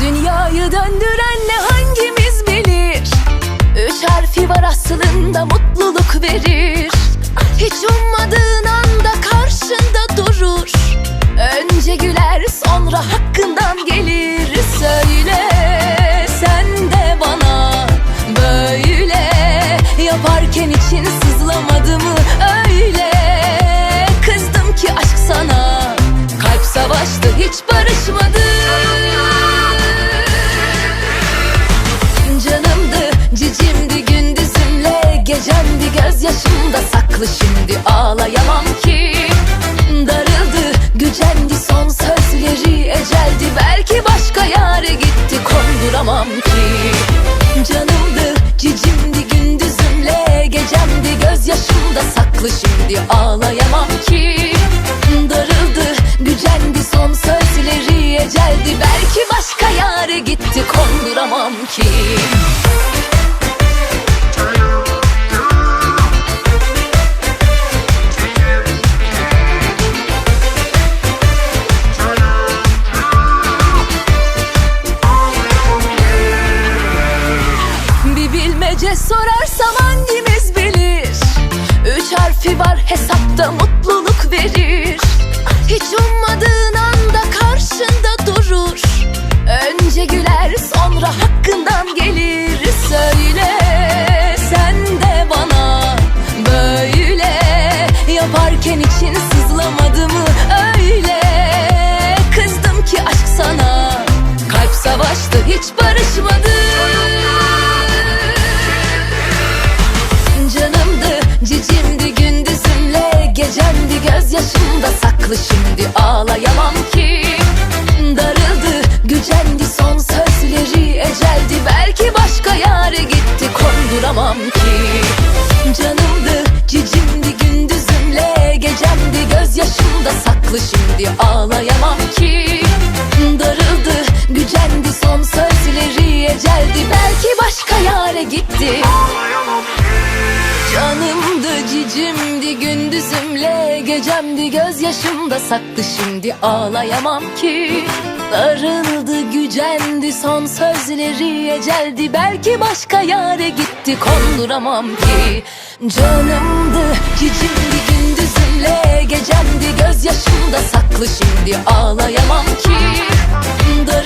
Dünyayı döndüren ne hangimiz bilir? Üç harfi var aslında mutluluk verir. Hiç ummadığın anda karşında durur. Önce güler sonra hakkından gelir. Söyle sen de bana. Böyle Yaparken için sızlamadı mı savaştı hiç barışmadı Canımdı, cicimdi gündüzümle Gecemdi gözyaşımda saklı şimdi. Ağlayamam ki. Darıldı, gücendi son sözleri Eceldi. Belki başka yere gitti konduramam ki. Canımdı, cicimdi gündüzümle Gecemdi gözyaşımda saklı şimdi. Ağlayamam ki son sözleri Eceldi. Belki başka yere gitti konduramam ki. Bir bilmece sorarsam hangimiz bilir? Üç harfi var hesapta mutluluk verir Yaparken için sızlamadı mı? Öyle. Kızdım ki aşk sana. Kalp savaştı hiç barışmadı. Canımdı, cicimdi gündüzümle Gecemdi. Gözyaşımda saklı şimdi ağlayamam ki. Darıldı, gücendi son sözleri Eceldi. Belki başka yere gitti konduramam ki. Canımdı, şimdi ağlayamam ki. Darıldı, gücendi son sözleri Eceldi. Belki başka yere gitti. Canımdı cicimdi gündüzümle Gecemdi. Gözyaşımda saklı şimdi ağlayamam ki. Darıldı gücendi son sözleri Eceldi. Belki başka yere gitti konduramam ki. Canımdı cicimdi gündüzümle saklı şimdi ağlayamam ki. Darıldı